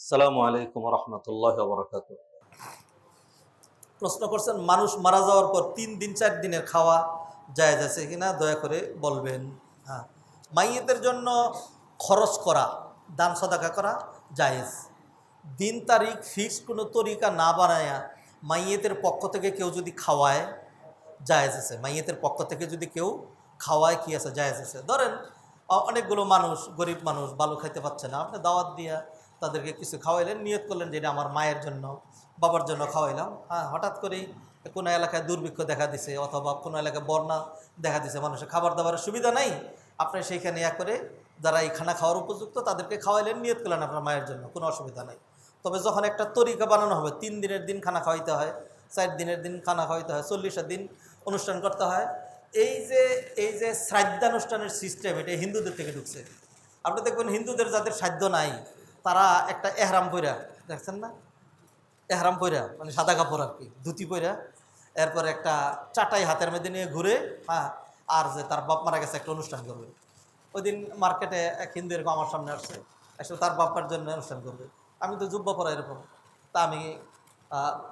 আসসালামু আলাইকুম রহমতুল্লাহ প্রশ্ন করছেন, মানুষ মারা যাওয়ার পর তিন দিন, চার দিনের খাওয়া জায়েজ আছে কিনা? দয়া করে বলবেন। হ্যাঁ। মাইয়েতের জন্য খরচ করা, দান সদাকা করা জায়েজ। দিন, তারিখ ফিক্সড কোনো তরিকা না বানায়া মাইয়েতের পক্ষ থেকে কেউ যদি খাওয়ায়, জায়েজ আছে। মাইয়েতের পক্ষ থেকে যদি কেউ খাওয়ায়, কি আছে? জায়েজ আছে। ধরেন অনেকগুলো মানুষ, গরিব মানুষ ভালো খাইতে পাচ্ছে না। আপনি দাওয়াত দিয়া তাদেরকে কিছু খাওয়াইলেন, নিয়ত করলেন যে এটা আমার মায়ের জন্য, বাবার জন্য খাওয়াইলাম। হ্যাঁ হঠাৎ করেই কোনো এলাকায় দুর্ভিক্ষ দেখা দিছে অথবা কোনো এলাকায় বন্যা দেখা দিছে, মানুষের খাবার দাবারের সুবিধা নাই। আপনি সেইখানে ইয়া করে যারা এই খানা খাওয়ার উপযুক্ত তাদেরকে খাওয়াইলেন, নিয়ত করলেন আপনার মায়ের জন্য, কোনো অসুবিধা নাই। তবে যখন একটা তরিকা বানানো হবে, তিন দিনের দিন খানা খাওয়াইতে হয়, চার দিনের দিন খানা খাওয়াইতে হয়, চল্লিশের দিন অনুষ্ঠান করতে হয়। এই যে এই যে শ্রাদ্ধানুষ্ঠানের সিস্টেম এটা হিন্দুদের থেকে ঢুকছে। আপনি দেখবেন হিন্দুদের যাদের সাধ্য নাই তারা একটা এহরাম পইরা, দেখছেন না? এহরাম পইরা মানে সাদা কাপড় আর কি, ধুতি পইরা এরপর একটা চাটাই হাতের মধ্যে নিয়ে ঘুরে হ্যাঁ আর যে তার বাপ মারা গেছে একটা অনুষ্ঠান করবে। ওই দিন মার্কেটে এক হিন্দু এরকম আমার সামনে আসছে, আসলে তার বাপার জন্য অনুষ্ঠান করবে। আমি তো যুব্বা পরা এরকম। তা আমি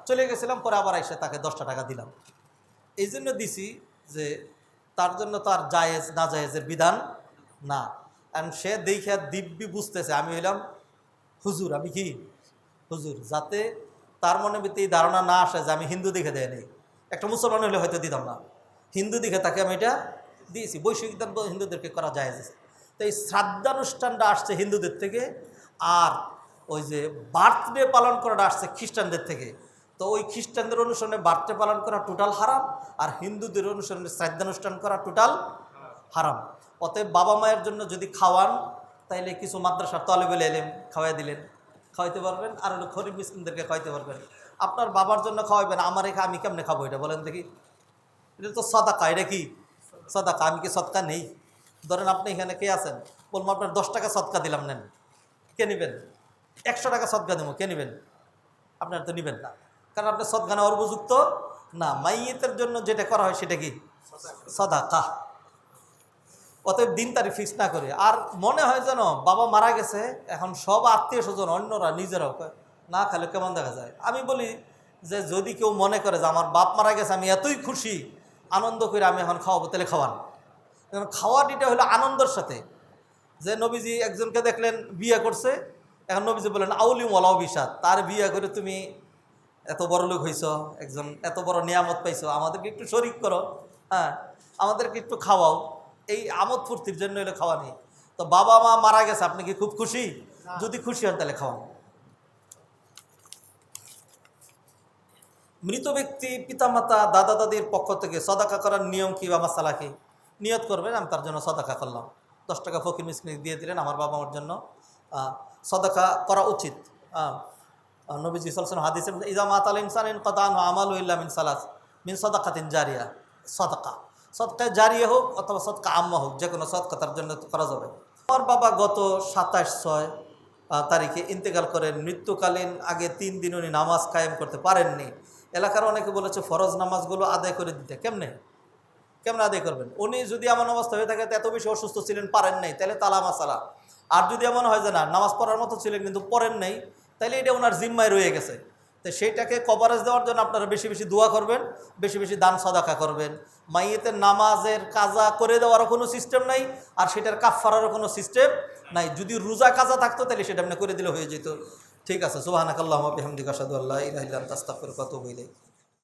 চলে গেছিলাম, পরে আবার এসে তাকে দশটা টাকা দিলাম। এই জন্য দিছি যে তার জন্য তার জায়েজ, না জায়েজের বিধান না। কারণ সে দেখে দিব্যি বুঝতেছে, আমি হইলাম হুজুর, আমি কি? হুজুর, যাতে তার মনে এই ধারণা না আসে যে আমি হিন্দু দেখে নেই একটা মুসলমান হলে হয়তো দিতাম না। হিন্দু দেখে তাকে আমি এটা দিয়েছি। বৈশ্বিক দান হিন্দুদেরকে করা যায় তো এই শ্রাদ্ধানুষ্ঠানটা আসছে হিন্দুদের থেকে আর ওই যে বার্থডে পালন করাটা আসছে খ্রিস্টানদের থেকে। তো ওই খ্রিস্টানদের অনুষ্ঠানে বার্থডে পালন করা টোটাল হারাম আর হিন্দুদের অনুষ্ঠানে শ্রাদ্ধানুষ্ঠান করা টোটাল হারাম। অতএব বাবা মায়ের জন্য যদি খাওয়ান তাইলে কিছু মাদ্রাসার তলেবেলে এলেম খাওয়াই দিলেন। খাওয়াইতে পারবেন। আর হলো খরিফ মিসকিনদেরকে খাওয়াইতে পারবেন। আপনার বাবার জন্য খাওয়াইবেন, আমার এখা আমি কেমনে খাব এটা বলেন দেখি। এটা তো সদাকা, এটা কি? সদাকা, আমি কি সৎকা নেই? ধরেন আপনি এখানে কে আছেন? বলব আপনার দশ টাকা সৎকা দিলাম, নেন। কে নেবেন? একশো টাকা সৎকা দেবো, কে নেবেন? আপনার তো নেবেন না। কারণ আপনার সৎকা নেওয়ার উপযুক্ত? না, মাইয়েতের জন্য যেটা করা হয় সেটা কি? সদাকা। অতএব দিন তারিখ ফিক্স না করে। আর মনে হয় যেন বাবা মারা গেছে, এখন সব আত্মীয় স্বজন, অন্যরা, নিজেরাও না খেলে কেমন দেখা যায়? আমি বলি যে, যদি কেউ মনে করে যে আমার বাপ মারা গেছে, আমি এতই খুশি, আনন্দ করে আমি এখন খাওয়াবো, তাহলে খাওয়ান। কারণ খাওয়াটিটা হলো আনন্দের সাথে। যে নবীজি একজনকে দেখলেন, বিয়ে করছে, এখন নবীজি বললেন আউলি মলাও বিষাদ তার বিয়ে করে তুমি এত বড় লোক হইছ, একজন এত বড় নিয়ামত পাইছো, আমাদেরকে একটু শরিক করো হ্যাঁ আমাদেরকে একটু খাওয়াও। এই আমোদ ফুর্তির জন্য এলো খাওয়া নেই তো বাবা মা মারা গেছে আপনি কি খুব খুশি? যদি খুশি হন তাহলে খাওয়ান। মৃত ব্যক্তি পিতামাতা দাদা দাদির পক্ষ থেকে সদাকা করার নিয়ম কি বা মাসালা কি নিয়ত করবেন আমি তার জন্য সদাকা করলাম। দশ টাকা ফকির মিসকিন দিয়ে দিলেন আমার বাবা মার জন্য। সদাকা করা উচিত। নবীজি সালসান হাদিসে ইজা মাতাল ইনসান ইন কদান আমাল ইল্লা মিন সালাস মিন সদাকাতিন জারিয়া। সদকা। সদকা জারিয়া হোক অথবা সদকা আম্মা হোক, যে কোনো সদকা তার জন্য করা যাবে। আমার বাবা গত সাতাশ ছয় তারিখে ইন্তেকাল করেন মৃত্যুকালীন আগে তিন দিন উনি নামাজ কায়েম করতে পারেননি। এলাকার অনেকে বলেছে, ফরজ নামাজগুলো আদায় করে দিতে। কেমনে? কেমন আদায় করবেন? উনি যদি এমন অবস্থা হয়ে থাকে এত বেশি অসুস্থ ছিলেন, পারেন নাই। তাহলে তালা মাসালা। আর যদি এমন হয় যে না, নামাজ পড়ার মতো ছিলেন কিন্তু পড়েন নাই, তাহলে এটা ওনার জিম্মায় রয়ে গেছে। তো সেইটাকে কভারেজ দেওয়ার জন্য আপনারা বেশি বেশি দোয়া করবেন, বেশি বেশি দান সদাখা করবেন। মাইয়েতে নামাজের কাজা করে দেওয়ারও কোনো সিস্টেম নাই, আর সেটার কাফারারও কোনো সিস্টেম নাই। যদি রোজা কাজা থাকতো তাহলে সেটা আপনি করে দিলে হয়ে যেত। ঠিক আছে সুবাহানাকাল্লাহ বিহামদিকা সাদু আল্লাহ তাস্তাফের কত আনতা